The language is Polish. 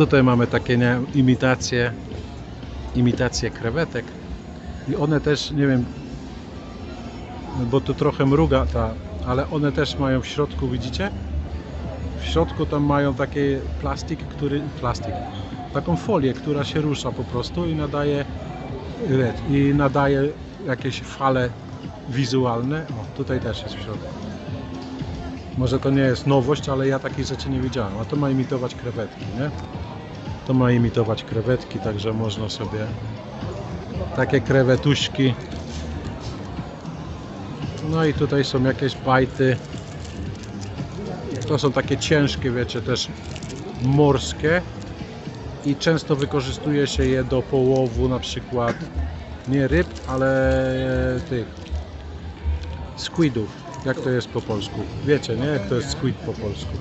Tutaj mamy takie nie, imitacje, imitacje krewetek i one też, nie wiem, bo tu trochę mruga ta, ale one też mają w środku, widzicie? W środku tam mają taki plastik, który, plastik, taką folię, która się rusza po prostu i nadaje, i nadaje jakieś fale wizualne. O, tutaj też jest w środku. Może to nie jest nowość, ale ja takich rzeczy nie widziałem. A to ma imitować krewetki, nie? To ma imitować krewetki, także można sobie takie krewetuśki. No i tutaj są jakieś bajty. To są takie ciężkie, wiecie, też morskie. I często wykorzystuje się je do połowu na przykład nie ryb, ale tych squidów. Jak to jest po polsku? Wiecie, nie? Jak to jest squid po polsku?